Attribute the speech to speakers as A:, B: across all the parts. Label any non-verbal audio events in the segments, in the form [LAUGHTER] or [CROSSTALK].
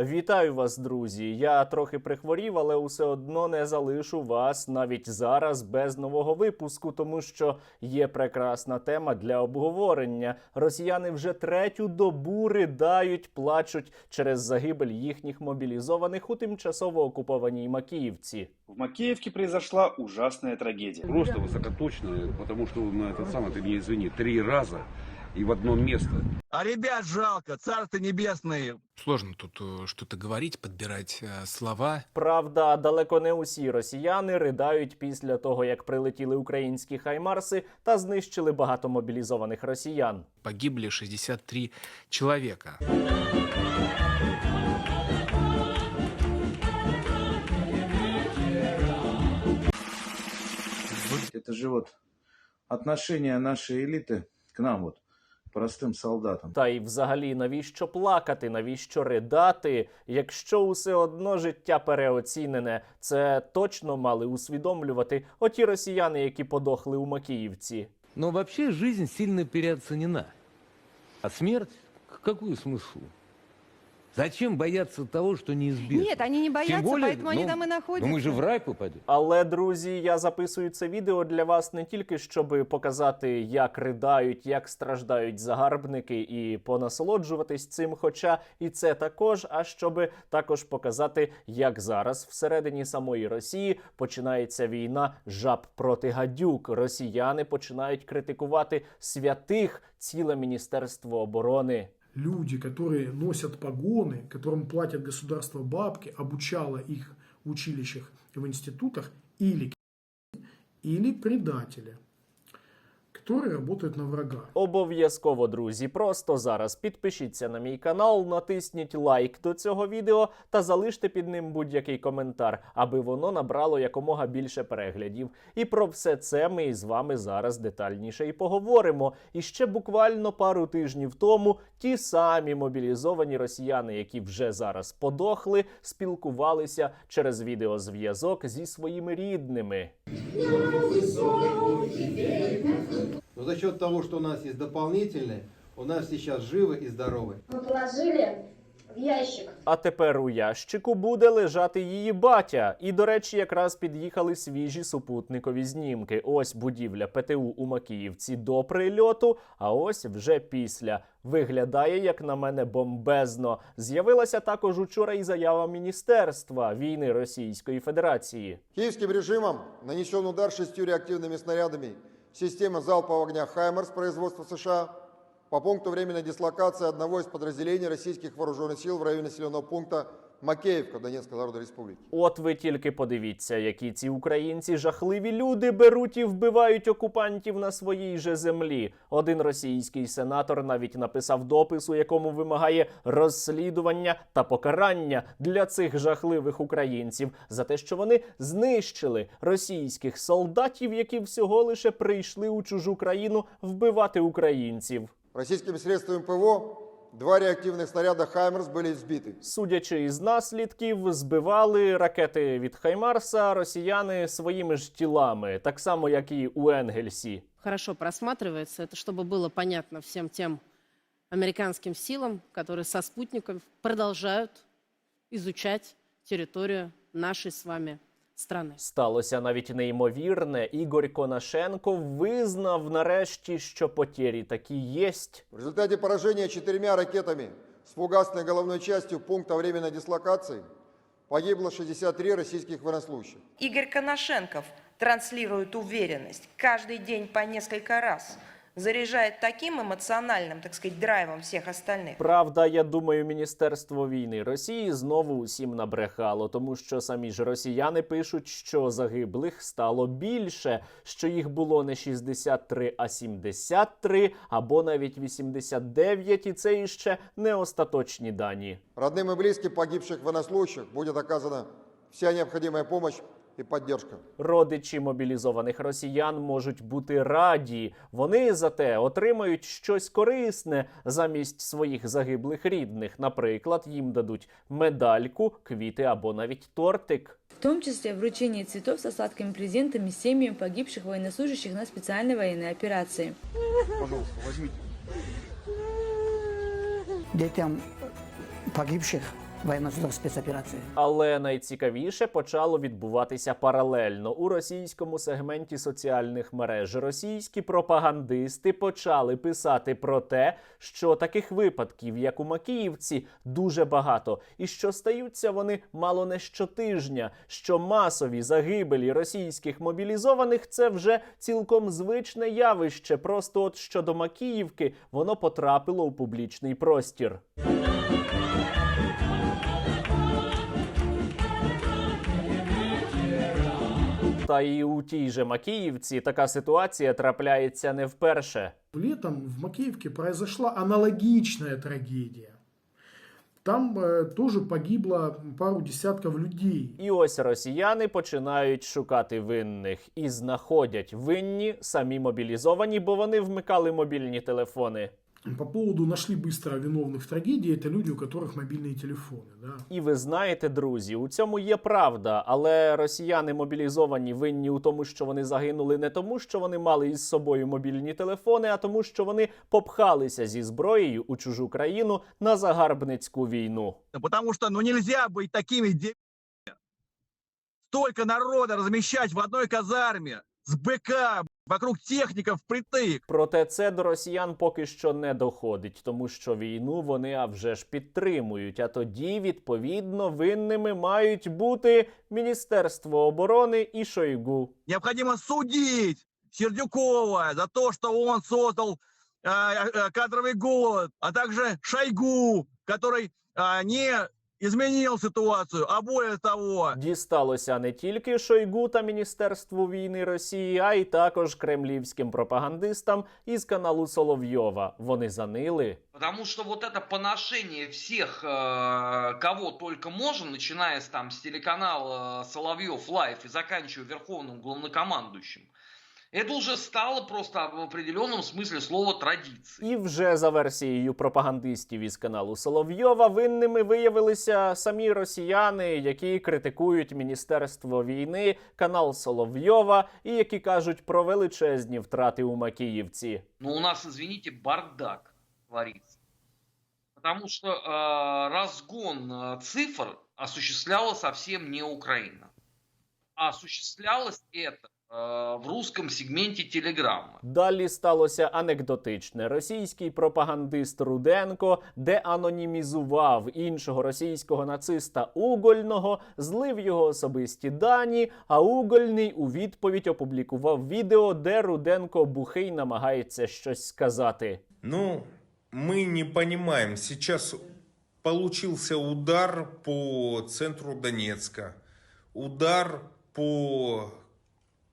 A: Вітаю вас, друзі! Я трохи прихворів, але усе одно не залишу вас навіть зараз без нового випуску, тому що є прекрасна тема для обговорення. Росіяни вже третю добу ридають, плачуть через загибель їхніх мобілізованих у тимчасово окупованій Макіївці.
B: В Макеевке произошла ужасная трагедия.
C: Просто высокоточные, потому что на этот самый, ты меня извини, три раза и в одно место.
D: А ребят жалко, царство небесное.
E: Сложно тут э, что-то говорить, подбирать э, слова.
A: Правда, далеко не усі росіяни ридають після того, як прилетіли українські хаймарси та знищили багато мобілізованих росіян.
E: Погибли 63 человека.
F: Это же вот отношение нашей элиты к нам, вот, простым солдатам.
A: Та й взагалі, навіщо плакати, навіщо ридати, якщо усе одно життя переоцінене, це точно мали усвідомлювати оті росіяни, які подохли у Макіївці.
G: Ну взагалі жизнь сильно переоцінена, А смерть, какую смысл? Зачем бояться того, что неизбежно?
H: Нет, они не боятся,
G: Тем более,
H: поэтому они
G: ну,
H: там и
G: ну
H: находятся.
G: мы же в рай попадем.
A: Але друзі, я записую це відео для вас не тільки щоб показати, як ридають, як страждають загарбники, і понасолоджуватись цим. Хоча і це також, а щоб також показати, як зараз всередині самої Росії починається війна жаб проти гадюк. Росіяни починають критикувати святих ціле міністерство оборони
I: люди, которые носят погоны, которым платят государство бабки, обучало их в училищах и в институтах, или или предатели, которые работают на врага.
A: Обов'язково, друзі, просто зараз підпишіться на мій канал, натисніть лайк до цього відео та залиште під ним будь-який коментар, аби воно набрало якомога більше переглядів. І про все це ми із вами зараз детальніше і поговоримо. І ще буквально пару тижнів тому ті самі мобілізовані росіяни, які вже зараз подохли, спілкувалися через відеозв'язок зі своїми рідними.
J: Но за счет того, что у нас есть дополнительные, у нас сейчас живы и здоровы.
K: Мы положили в ящик
A: А тепер у ящику буде лежати її батя. І, до речі, якраз під'їхали свіжі супутникові знімки. Ось будівля ПТУ у Макіївці до прильоту, а ось вже після. Виглядає, як на мене, бомбезно. З'явилася також учора і заява Міністерства війни Російської Федерації.
L: Киевским режимом нанесен удар шестью реактивными снарядами системы залпового огня «Хаймерс» производства США по пункту временной дислокации одного из подразделений российских вооруженных сил в районе населенного пункта Макеевка Донецкой Народной Республики.
A: От ви тільки подивіться, які ці українці жахливі люди беруть і вбивають окупантів на своїй же землі. Один російський сенатор навіть написав допис, у якому вимагає розслідування та покарання для цих жахливих українців за те, що вони знищили російських солдатів, які всього лише прийшли у чужу країну вбивати українців.
L: Российскими средствами ПВО два реактивных снаряда «Хаймерс» были сбиты.
A: Судячи із наслідків, збивали ракети від Хаймарса росіяни своїми ж тілами, так само як і у Енгельсі.
H: Хорошо просматривается, это чтобы было понятно всем тем американским силам, которые со спутников продолжают изучать территорию нашей с вами страны.
A: Сталося навіть неймовірне. Ігор Конашенко визнав нарешті, що потері такі єсть.
L: В результате поражения четырьмя ракетами с фугасной головной частью пункта временной дислокации погибло 63 российских военнослужащих.
K: Игорь Коношенков транслирует уверенность каждый день по несколько раз, заряжает таким эмоциональным, так сказать, драйвом всех остальных.
A: Правда, я думаю, Міністерство війни Росії знову усім набрехало, тому що самі ж росіяни пишуть, що загиблих стало більше, що їх було не 63, а 73, або навіть 89, і це іще не остаточні дані.
L: Родным и близким погибших военнослужащих будет оказана вся необходимая помощь и поддержка.
A: Родичі мобілізованих росіян можуть бути раді. Вони зате отримають щось корисне замість своїх загиблих рідних. Наприклад, їм дадуть медальку, квіти або навіть тортик.
K: В том числе вручение цветов со сладкими презентами семьям погибших военнослужащих на специальной военной операции.
J: Пожалуйста, возьмите.
D: Детям погибших
M: военно-морской спецоперации.
A: Але найцікавіше почало відбуватися паралельно у російському сегменті соціальних мереж. Російські пропагандисти почали писати про те, що таких випадків, як у Макіївці, дуже багато, і що стаються вони мало не щотижня. Що масові загибелі російських мобілізованих це вже цілком звичне явище. Просто от щодо Макіївки воно потрапило у публічний простір. Та і у тій же Макіївці така ситуація трапляється не вперше.
I: Летом в Макеевке произошла аналогичная трагедия. Там э, тоже погибло пару десятков людей.
A: І ось росіяни починають шукати винних і знаходять винні самі мобілізовані, бо вони вмикали мобільні телефони
I: По поводу нашли быстро виновных в трагедии, это люди, у которых мобильные телефоны. Да?
A: І ви знаєте, друзі, у цьому є правда, але росіяни мобілізовані винні у тому, що вони загинули не тому, що вони мали із собою мобільні телефони, а тому, що вони попхалися зі зброєю у чужу країну на загарбницьку війну.
D: Потому что, ну, нельзя быть такими де... Столько народа размещать в одной казарме с БК вокруг техников впритык.
A: Проте це до росіян поки що не доходить, тому що війну вони а вже ж підтримують. А тоді, відповідно, винними мають бути Міністерство оборони і Шойгу.
D: Необходимо судить Сердюкова за то, что он создал э, э, кадровый голод, а также Шойгу, который э, не изменил ситуацию, а более того,
A: Дісталося не тільки Шойгу та Міністерству війни Росії, а й також кремлівським пропагандистам із каналу Соловйова. Вони занили.
N: Потому что вот это поношение всех, э, кого только можно, начиная с, там, с телеканала Соловьев Лайф и заканчивая Верховным Главнокомандующим, это уже стало просто в определенном смысле слова традицией.
A: І вже за версією пропагандистів із каналу Соловйова винними виявилися самі росіяни, які критикують Міністерство війни, канал Соловйова і які кажуть про величезні втрати у Макіївці.
N: Но у нас, извините, бардак творится. Потому что э, разгон э, цифр осуществляла совсем не Украина. А осуществлялось это э, в русском сегменте Телеграма.
A: Далі сталося анекдотичне. Російський пропагандист Руденко деанонімізував іншого російського нациста Угольного, злив його особисті дані. А Угольний у відповідь опублікував відео, де Руденко бухий намагається щось сказати.
O: Ну, мы не понимаем. Сейчас получился удар по центру Донецка. Удар по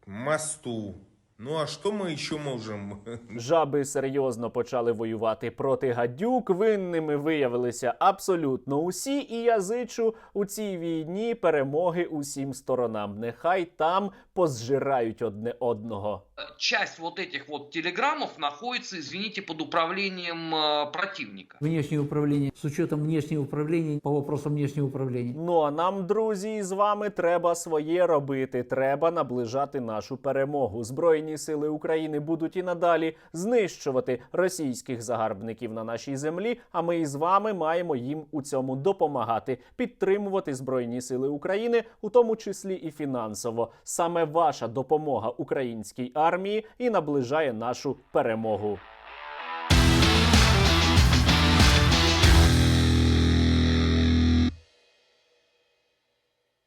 O: мосту. Ну а что мы еще можем? [LAUGHS]
A: Жаби серйозно почали воювати проти гадюк. Винними виявилися абсолютно усі. І я зичу у цій війні перемоги усім сторонам. Нехай там позжирають одне одного.
N: Э, Часть вот этих вот телеграммов находится, извините, под управлением э, противника.
M: Внешнее управление, с учетом внешнего управления, по вопросам внешнего управления.
A: Ну а нам, друзі, з вами треба своє робити. Треба наближати нашу перемогу. Збройні сили України будуть і надалі знищувати російських загарбників на нашій землі. А ми із вами маємо їм у цьому допомагати, підтримувати збройні сили України, у тому числі і фінансово. Саме ваша допомога українській армії і наближає нашу перемогу.